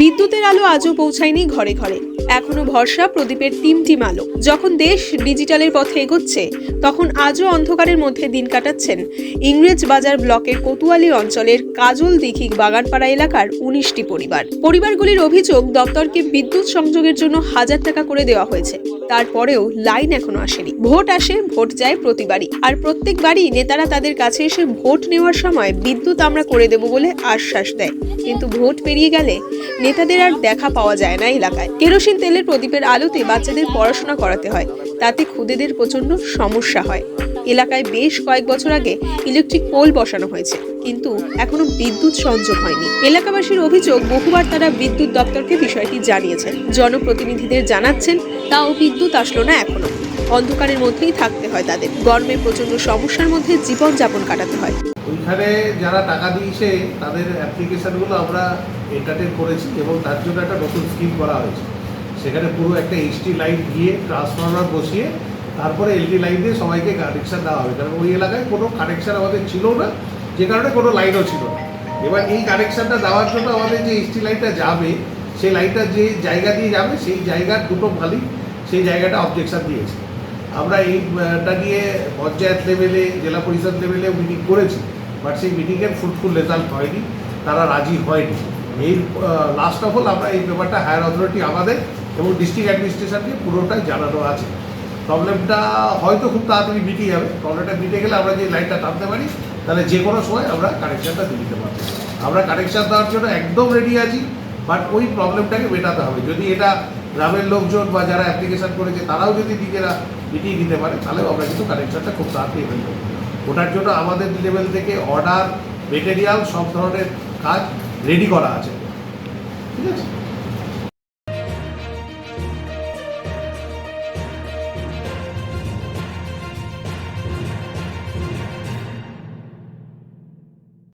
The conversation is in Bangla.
বিদ্যুতের আলো আজও পৌঁছায়নি ঘরে ঘরে। এখনও ভরসা প্রদীপের তিনটি আলো যখন দেশ ডিজিটালের পথে এগোচ্ছে, তখন আজও অন্ধকারের মধ্যে দিন কাটাচ্ছেন ইংরেজ বাজার ব্লকের কোতুয়ালি অঞ্চলের কাজল দিঘি বাগানপাড়া এলাকার উনিশটি পরিবার। পরিবারগুলির অভিযোগ, দপ্তরকে বিদ্যুৎ সংযোগের জন্য হাজার টাকা করে দেওয়া হয়েছে। তারপরেও লাইন এখনও আসেনি। ভোট আসে, ভোট যায় প্রতিবারই। আর প্রত্যেকবারই নেতারা তাদের কাছে এসে ভোট নেওয়ার সময় বিদ্যুৎ আমরা করে দেব বলে আশ্বাস দেয়। কিন্তু ভোট পেরিয়ে গেলে নেতাদের আর দেখা পাওয়া যায় না এলাকায়। কেরোসিন তেলের প্রদীপের আলোতে বাচ্চাদের পড়াশোনা করাতে হয়। তাতে খুদেদের প্রচণ্ড সমস্যা হয়। এলাকায় বেশ কয়েক বছর আগে ইলেকট্রিক পোল বসানো হয়েছে, কিন্তু এখনও বিদ্যুৎ সংযোগ হয়নি। এলাকাবাসীর অভিযোগ, বহুবার তারা বিদ্যুৎ দপ্তরকে বিষয়টি জানিয়েছেন। জনপ্রতিনিধিদের জানাচ্ছেন, তাও বিদ্যুৎ আসলো না এখনও। অন্ধকারের মধ্যেই থাকতে হয় তাদের। গরমে প্রচণ্ড সমস্যার মধ্যে জীবনযাপন কাটাতে হয়। ওইখানে যারা টাকা দিয়েছে, তাদের অ্যাপ্লিকেশানগুলো আমরা এন্টারটেন করেছি এবং তার জন্য একটা নতুন স্কিম করা হয়েছে। সেখানে পুরো একটা এইচটি লাইন দিয়ে ট্রান্সফরমার বসিয়ে তারপরে এলডি লাইন দিয়ে সবাইকে কানেকশান দেওয়া হবে। কারণ ওই এলাকায় কোনো কানেকশান আমাদের ছিল না, যে কারণে কোনো লাইনও ছিল না। এবার এই কানেকশানটা দেওয়ার জন্য আমাদের যে এইচটি লাইনটা যাবে, সেই লাইনটা যে জায়গা দিয়ে যাবে, সেই জায়গার দুটো মালিক সেই জায়গাটা অবজেকশন দিয়েছে। আমরা এইটা নিয়ে পঞ্চায়েত লেভেলে জেলা পরিষদ লেভেলে মিটিং করেছি বাট সেই মিটিংয়ের ফ্রুটফুল রেজাল্ট হয়নি, তারা রাজি হয়নি। এই লাস্ট অফ অল আমরা এই ব্যাপারটা হায়ার অথরিটি আমাদের এবং ডিস্ট্রিক্ট অ্যাডমিনিস্ট্রেশনকে পুরোটাই জানানো আছে। প্রবলেমটা হয়তো খুব তাড়াতাড়ি মিটে যাবে। প্রবলেমটা মিটে গেলে আমরা যে লাইনটা টানতে পারি, তাহলে যে কোনো সময় আমরা কানেকশানটা দিয়ে দিতে পারব। আমরা কানেকশান দেওয়ার জন্য একদম রেডি আছি বাট ওই প্রবলেমটাকে মেটাতে হবে। যদি এটা গ্রামের লোকজন বা যারা অ্যাপ্লিকেশন করেছে, তারাও যদি নিজেরা মিটিয়ে দিতে পারে, তাহলেও আমরা কিন্তু কানেকশানটা খুব তাড়াতাড়ি হয়ে যাবে। ওটার জন্য আমাদের লেভেল থেকে অর্ডার মেটেরিয়াল সব ধরনের কাজ রেডি করা আছে। ঠিক আছে?